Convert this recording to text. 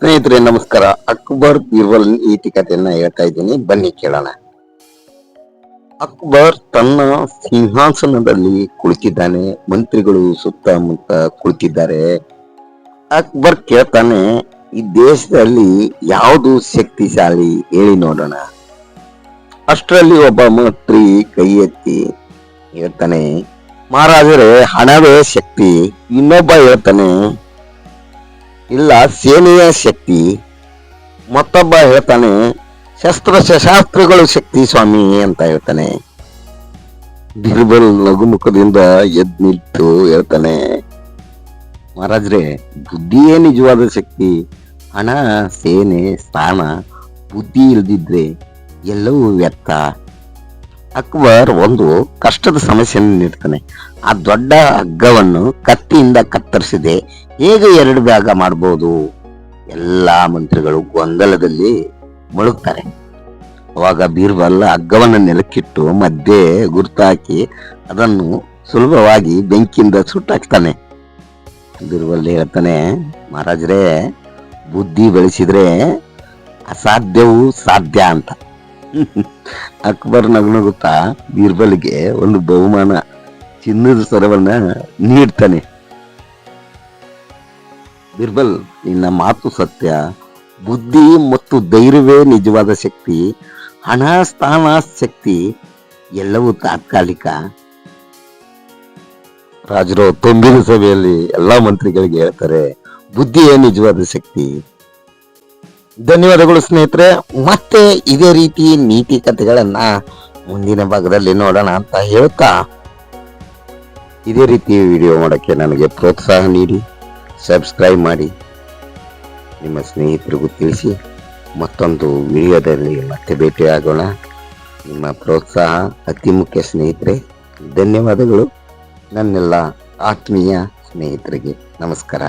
ಸ್ನೇಹಿತರೆ, ನಮಸ್ಕಾರ. ಅಕ್ಬರ್ ಬೀರ್ಬಲ್ ನೀತಿ ಕಥೆಯನ್ನ ಹೇಳ್ತಾ ಇದ್ದೀನಿ. ಬನ್ನಿ ಕೇಳೋಣ. ಅಕ್ಬರ್ ತನ್ನ ಸಿಂಹಾಸನದಲ್ಲಿ ಕುಳಿತಿದ್ದಾನೆ. ಮಂತ್ರಿಗಳು ಸುತ್ತಮುತ್ತ ಕುಳಿತಿದ್ದಾರೆ. ಅಕ್ಬರ್ ಕೇಳ್ತಾನೆ, ಈ ದೇಶದಲ್ಲಿ ಯಾವುದು ಶಕ್ತಿಶಾಲಿ ಹೇಳಿ ನೋಡೋಣ. ಅಷ್ಟರಲ್ಲಿ ಒಬ್ಬ ಮಂತ್ರಿ ಕೈ ಎತ್ತಿ ಹೇಳ್ತಾನೆ, ಮಹಾರಾಜರೇ, ಹಣವೇ ಶಕ್ತಿ. ಇನ್ನೊಬ್ಬ ಹೇಳ್ತಾನೆ ಇಲ್ಲ, ಸೇನೆಯ ಶಕ್ತಿ. ಮತ್ತೊಬ್ಬ ಹೇಳ್ತಾನೆ, ಶಸ್ತ್ರ ಶಸ್ತ್ರಗಳು ಶಕ್ತಿ ಸ್ವಾಮಿ ಅಂತ ಹೇಳ್ತಾನೆ. ಬಿರ್ಬಲ್ ನಗುಮುಖದಿಂದ ಎದ್ ನಿಂತು ಹೇಳ್ತಾನೆ. ಮಹಾರಾಜ್ರೆ ಬುದ್ಧಿಯೇ ನಿಜವಾದ ಶಕ್ತಿ? ಹಣ, ಸೇನೆ, ಸ್ಥಾನ, ಬುದ್ಧಿ ಇಲ್ದಿದ್ರೆ ಎಲ್ಲವೂ ವ್ಯರ್ಥ. ಅಕ್ಬರ್ ಒಂದು ಕಷ್ಟದ ಸಮಸ್ಯೆಯನ್ನು ನೀಡ್ತಾನೆ. ಆ ದೊಡ್ಡ ಹಗ್ಗವನ್ನು ಕತ್ತಿಯಿಂದ ಕತ್ತರಿಸಿದೆ. ಹೇಗೆ ಎರಡು ಭಾಗ ಮಾಡಬಹುದು ಎಲ್ಲಾ ಮಂತ್ರಿಗಳು ಗೊಂದಲದಲ್ಲಿ ಮುಳುಗ್ತಾರೆ. ಅವಾಗ ಬೀರ್ಬಲ್ ಹಗ್ಗವನ್ನು ನೆಲಕ್ಕಿಟ್ಟು ಮಧ್ಯೆ ಗುರ್ತು ಹಾಕಿ ಅದನ್ನು ಸುಲಭವಾಗಿ ಬೆಂಕಿಯಿಂದ ಸುಟ್ಟಾಕ್ತಾನೆ. ಬೀರ್ಬಲ್ ಹೇಳ್ತಾನೆ, ಮಹಾರಾಜರೇ, ಬುದ್ಧಿ ಬೆಳೆಸಿದ್ರೆ ಅಸಾಧ್ಯವೂ ಸಾಧ್ಯ ಅಂತ. ಅಕ್ಬರ್ ನಗುನಗುತ್ತಾ ಬೀರ್ಬಲ್ಗೆ ಒಂದು ಬಹುಮಾನ, ಚಿನ್ನದ ಸ್ವರವನ್ನು ನೀಡ್ತಾನೆ. ಬಿರ್ಬಲ್, ನಿನ್ನ ಮಾತು ಸತ್ಯ. ಬುದ್ಧಿ ಮತ್ತು ಧೈರ್ಯವೇ ನಿಜವಾದ ಶಕ್ತಿ. ಹಣ, ಸ್ಥಾನ, ಶಕ್ತಿ ಎಲ್ಲವೂ ತಾತ್ಕಾಲಿಕ. ರಾಜರು ತುಂಬಿನ ಸಭೆಯಲ್ಲಿ ಎಲ್ಲ ಮಂತ್ರಿಗಳಿಗೆ ಹೇಳ್ತಾರೆ, ಬುದ್ಧಿಯೇ ನಿಜವಾದ ಶಕ್ತಿ. ಧನ್ಯವಾದಗಳು ಸ್ನೇಹಿತರೆ. ಮತ್ತೆ ಇದೇ ರೀತಿ ನೀತಿ ಕಥೆಗಳನ್ನ ಮುಂದಿನ ಭಾಗದಲ್ಲಿ ನೋಡೋಣ ಅಂತ ಹೇಳ್ತಾ ಇದೇ ರೀತಿ ವಿಡಿಯೋ ಮಾಡೋಕ್ಕೆ ನನಗೆ ಪ್ರೋತ್ಸಾಹ ನೀಡಿ. ಸಬ್ಸ್ಕ್ರೈಬ್ ಮಾಡಿ. ನಿಮ್ಮ ಸ್ನೇಹಿತರಿಗೂ ತಿಳಿಸಿ ಮತ್ತೊಂದು ವಿಡಿಯೋದಲ್ಲಿ ಮತ್ತೆ ಭೇಟಿಯಾಗೋಣ. ನಿಮ್ಮ ಪ್ರೋತ್ಸಾಹ ಅತಿ ಮುಖ್ಯ ಸ್ನೇಹಿತರೆ. ಧನ್ಯವಾದಗಳು ನನ್ನೆಲ್ಲ ಆತ್ಮೀಯ ಸ್ನೇಹಿತರಿಗೆ. ನಮಸ್ಕಾರ.